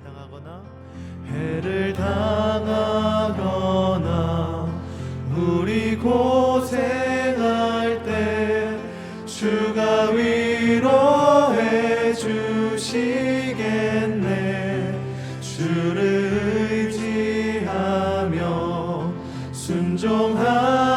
해를 당하거나 해를 당하거나 우리 고생할 때 주가 위로해 주시겠네. 주를 의지하며 순종하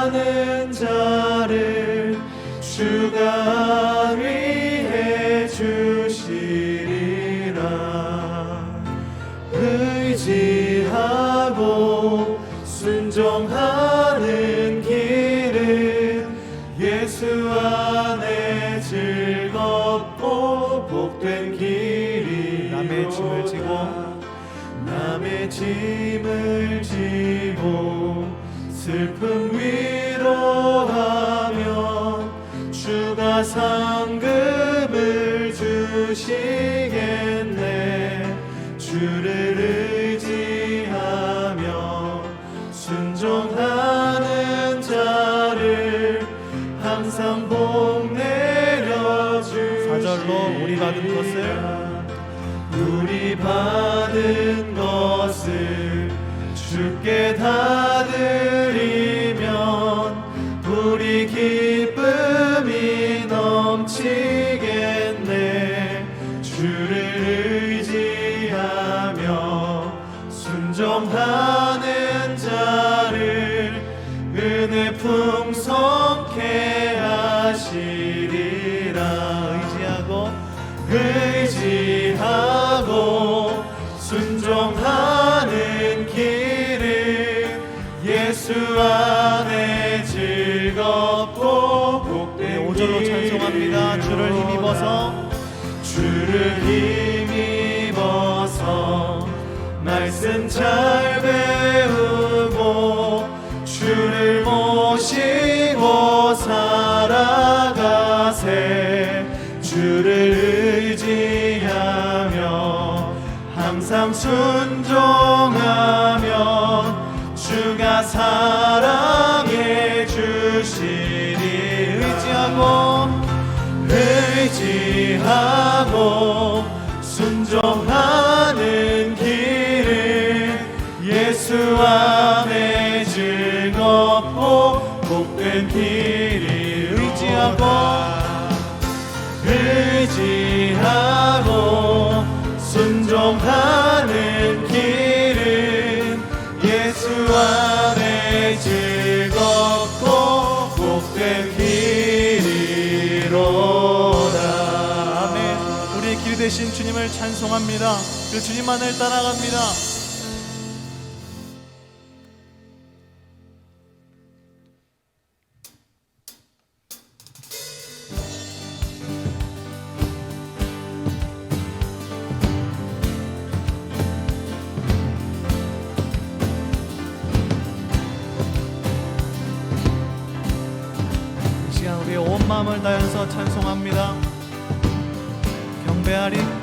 남의 짐을 지고 슬픔 위로하며 주가 상급을 주시겠네. 주를 의지하며 순종하는 자를 항상 복 내려주 사절로 우리 받은 것을 우리 받은 것을 주께 다 드리면 우리 기쁨이 넘치겠네. 주를 의지하며 순종하는 주를 힘입어서. 주를 힘입어서 말씀 잘 배우고 주를 모시고 살아가세. 주를 의지하며 항상 순종하면 주가 사랑 의지하고 순종하는 길을 예수 안에 즐겁고 복된 길이 의지하고 의지하고 순종하는 찬송합니다. 그 주님만을 따라갑니다. 우리의 온 마음을 다해서 찬송합니다. 경배하리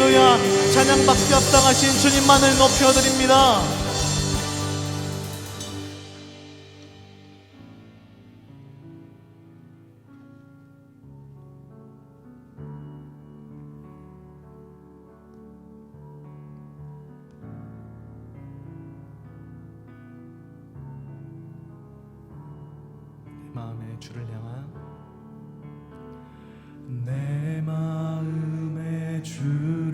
할렐루야. 찬양받기 합당하신 주님만을 높여드립니다. 마음에 주를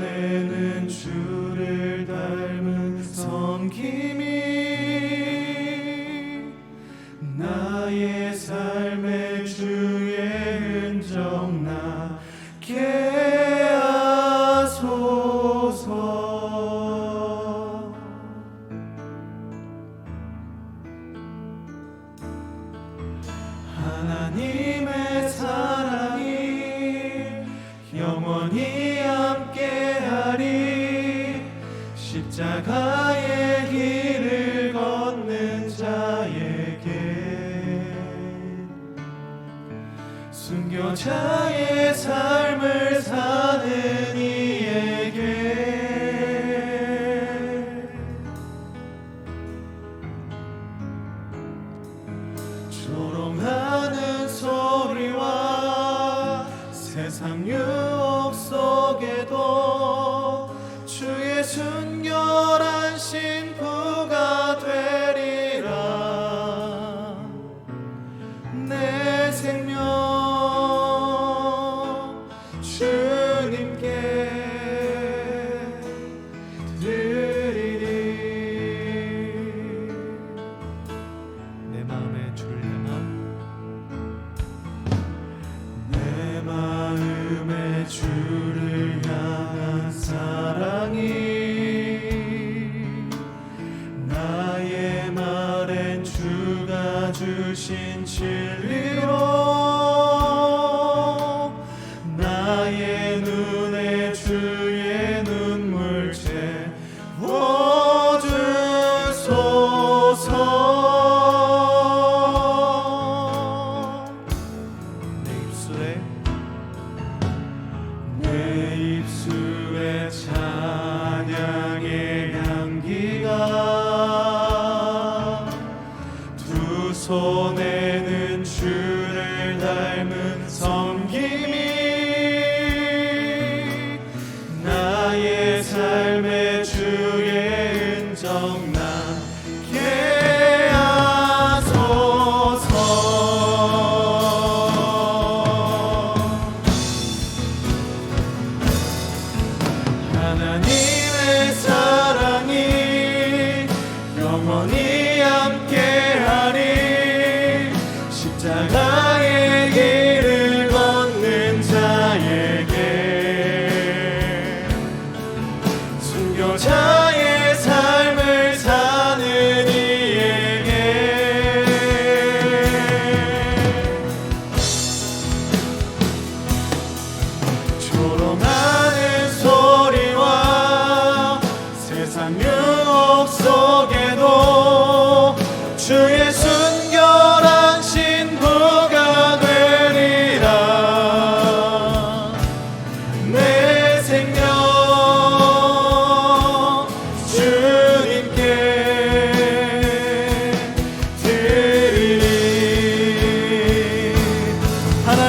내는 주를 닮은 섬김 조롱하는 소리와 세상 유혹 속에도 주의 순결한 신 두 손에는 주를 닮은 성.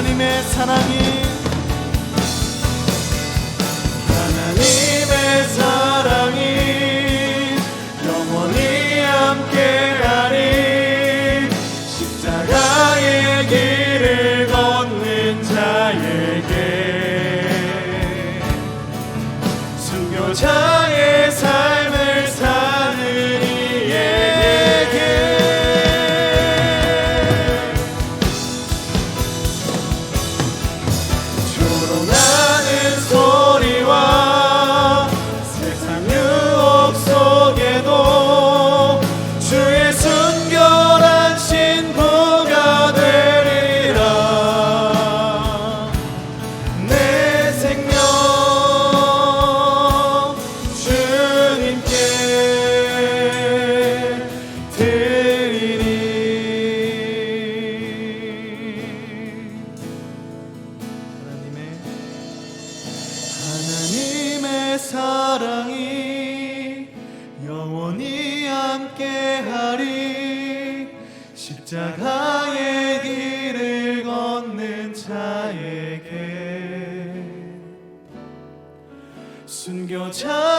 하나님의 사랑이 순교자